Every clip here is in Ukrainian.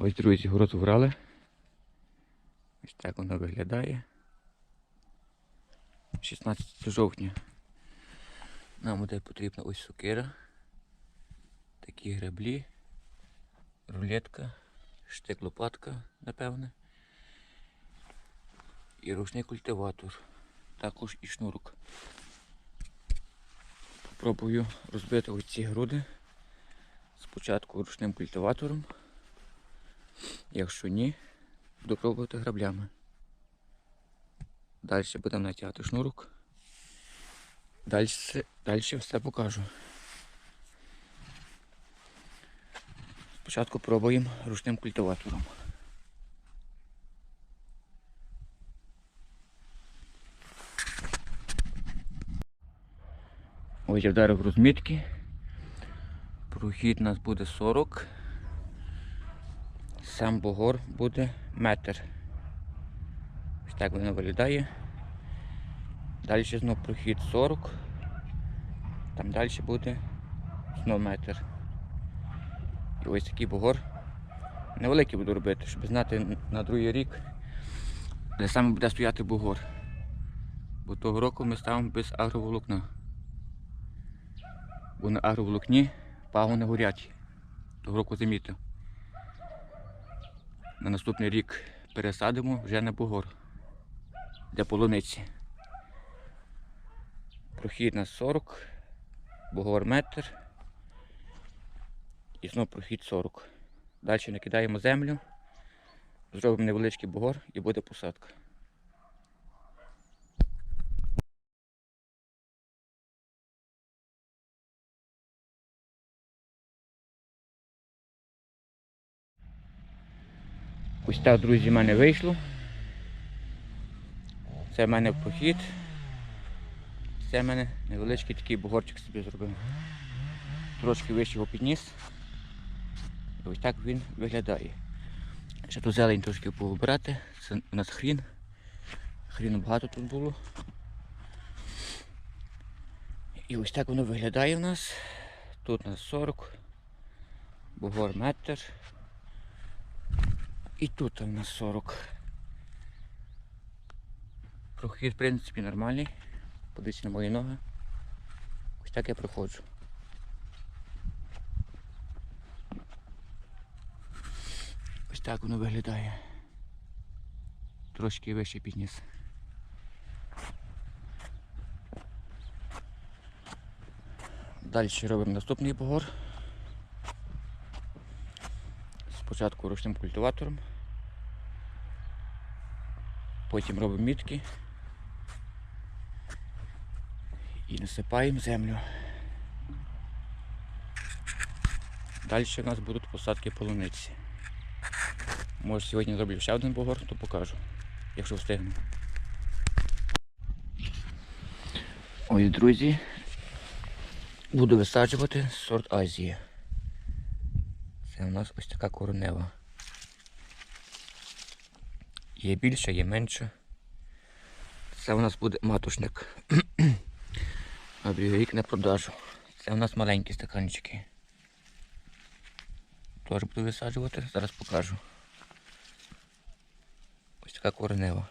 Ось, друзі, город врали. Ось так воно виглядає. 16 жовтня. Нам буде потрібна ось сокира. Такі греблі, рулетка, штик лопатка, напевне. І ручний культиватор. Також і шнурок. Попробую розбити ось ці груди. Спочатку ручним культиватором. Якщо ні, буду пробувати граблями. Далі будемо натягати шнурок. Далі, далі все покажу. Спочатку пробуємо ручним культиватором. Ось я вдарив розмітки. Прохід у нас буде 40. Сам бугор буде метр. Ось так воно виглядає. Далі знову прохід 40. Там далі буде знову метр. І ось такий бугор. Невеликий буду робити, щоб знати на другий рік, де саме буде стояти бугор. Бо того року ми ставимо без агроволокна. Бо на агроволокні пагони горять. Того року замітив. На наступний рік пересадимо вже на бугор для полуниці. Прохід на 40, бугор метр і знову прохід 40. Далі накидаємо землю, зробимо невеличкий бугор і буде посадка. Ось так, друзі, в мене вийшло. Це в мене прохід. Це в мене невеличкий такий бугорчик собі зробив. Трошки вище його підніс. І ось так він виглядає. Ще тут зелень трошки повибирати. Це у нас хрін. Хріну багато тут було. І ось так воно виглядає у нас. Тут у нас 40, бугор метр. І тут у нас 40. Прохід, в принципі, нормальний. Подивіться на мої ноги. Ось так я проходжу. Ось так воно виглядає. Трошки вище підніс. Далі робимо наступний бугор. Спочатку ручним культиватором. Потім робимо мітки і насипаємо землю. Далі у нас будуть посадки полуниці. Може сьогодні зроблю ще один бугор, то покажу, якщо встигну. Ось, друзі, буду висаджувати сорт Азії. Це у нас ось така коронева. Є більше, є менше. Це у нас буде матушник. На другий рік на продажу. Це у нас маленькі стаканчики. Теж буду висаджувати, зараз покажу. Ось така коренева.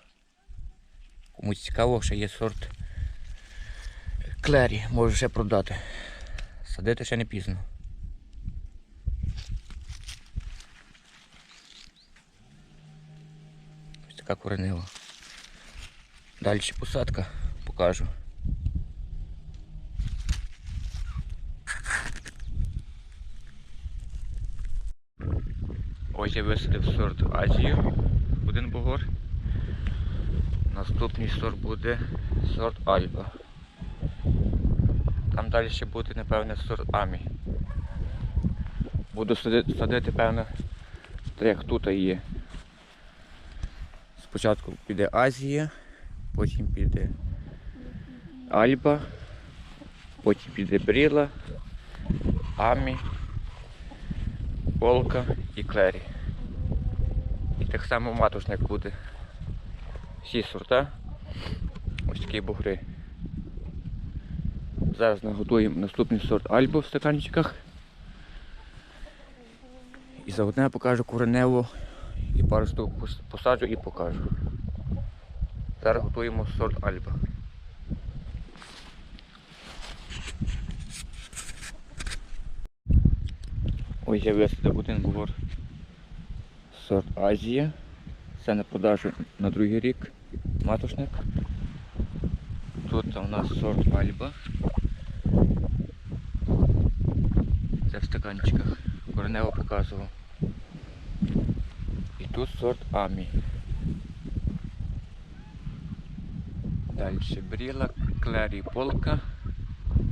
Комусь цікаво, ще є сорт клері, можу ще продати. Садити ще не пізно. Така коренева. Далі посадка покажу. Ось я висадив сорт Азію, один бугор. Наступний сорт буде сорт Альба. Там далі ще буде, напевне, сорт Амі. Буду садити, певно, так як тут є. Спочатку піде Азія, потім піде Альба, потім піде Бріла, Амі, Волка і Клері. І так само матушник буде. Всі сорта. Ось такі бугри. Зараз наготуємо наступний сорт Альбо в стаканчиках. І заодне я покажу коренево і пару штук посаджу і покажу. Зараз готуємо сорт Альба. Ось я висадив один бугор сорт Азія. Це на продажу на другий рік матушник. Тут у нас сорт Альба. Це в стаканчиках. Коренево показував. І тут сорт Амі. Далі Бріла, Клері Полка.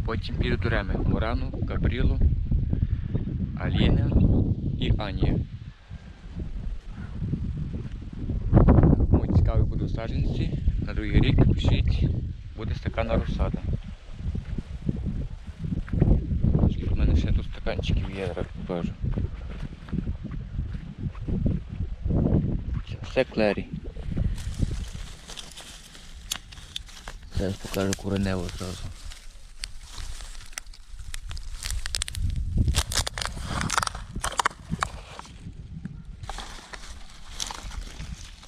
Потім піду. Мурану, Габрілу, Аліна і Анія. Кому цікаві будуть саджанці, на другий рік пишіть, буде стакана розсада. В мене ще тут стаканчиків є, покажу. Це клері. Зараз покажу коренево зразу.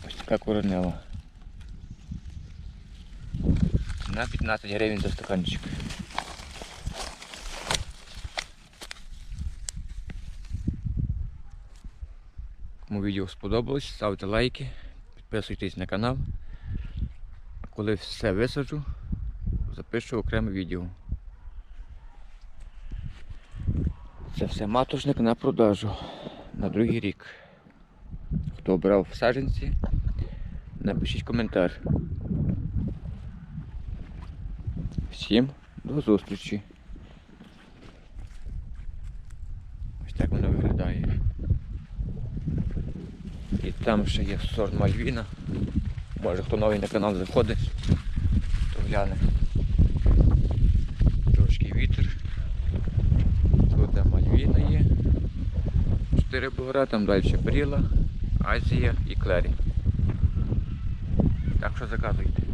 Ось така коренева. На 15 гривень за стаканчик. Кому відео сподобалось, ставте лайки, підписуйтесь на канал. Коли все висаджу, запишу окреме відео. Це все матушник на продажу на другий рік. Хто обрав саджанці, напишіть коментар. Всім до зустрічі. Ось так воно виглядає. І там ще є сорт Мальвіна. Може хто новий на канал заходить, то гляне. Трошки вітер. Тут Мальвіна є. Чотири бугора, там далі Бріла, Азія і Клері. Так що заказуйте.